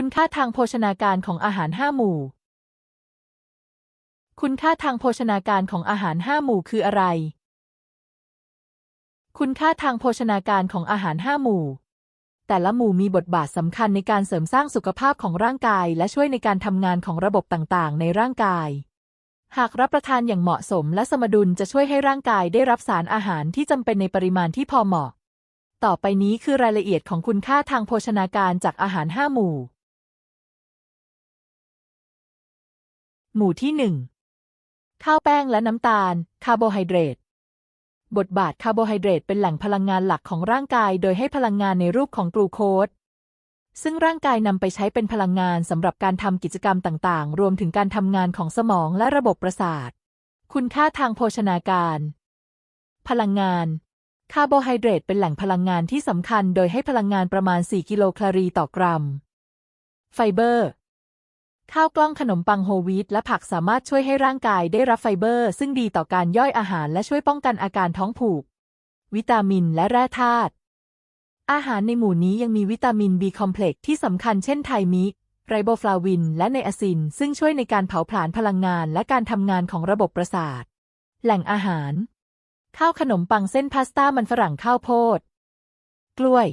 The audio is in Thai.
คุณค่าทางโภชนาการของอาหารห้าหมู่ คุณค่าทางโภชนาการของอาหารห้าหมู่คืออะไร คุณค่าทางโภชนาการของอาหารห้าหมู่ แต่ละหมู่มีบทบาทสำคัญในการเสริมสร้างสุขภาพของร่างกาย และช่วยในการทำงานของระบบต่างๆ ในร่างกาย หากรับประทานอย่างเหมาะสมและสมดุลจะช่วยให้ร่างกายได้รับสารอาหารที่จำเป็นในปริมาณที่พอเหมาะ ต่อไปนี้คือรายละเอียดของคุณค่าทางโภชนาการจากอาหารห้าหมู่ หมู่ที่หนึ่งข้าวแป้งและน้ำตาล คาร์โบไฮเดรต บทบาทคาร์โบไฮเดรตเป็นแหล่งพลังงานหลักของร่างกาย โดยให้พลังงานในรูปของกลูโคส ซึ่งร่างกายนำไปใช้เป็นพลังงานสำหรับการทำกิจกรรมต่างๆ รวมถึงการทำงานของสมองและระบบประสาท คุณค่าทางโภชนาการ พลังงาน คาร์โบไฮเดรตเป็นแหล่งพลังงานที่สำคัญ โดยให้พลังงานประมาณ 4 กิโลแคลอรีต่อกรัม ไฟเบอร์ ข้าวกล้องขนมปังโฮวีตและผักสามารถช่วยให้ร่างกายได้รับไฟเบอร์ ซึ่งดีต่อการย่อยอาหารและช่วยป้องกันอาการท้องผูก วิตามินและแร่ธาตุอาหารในหมู่นี้ยังมีวิตามิน B คอมเพล็กซ์ที่สำคัญเช่นไทมิไรโบฟลาวิน และไนอาซิน ซึ่งช่วยในการเผาผลาญพลังงานและการทำงานของระบบประสาท แหล่งอาหาร ข้าวขนมปังเส้นพาสต้ามันฝรั่งข้าวโพด กล้วย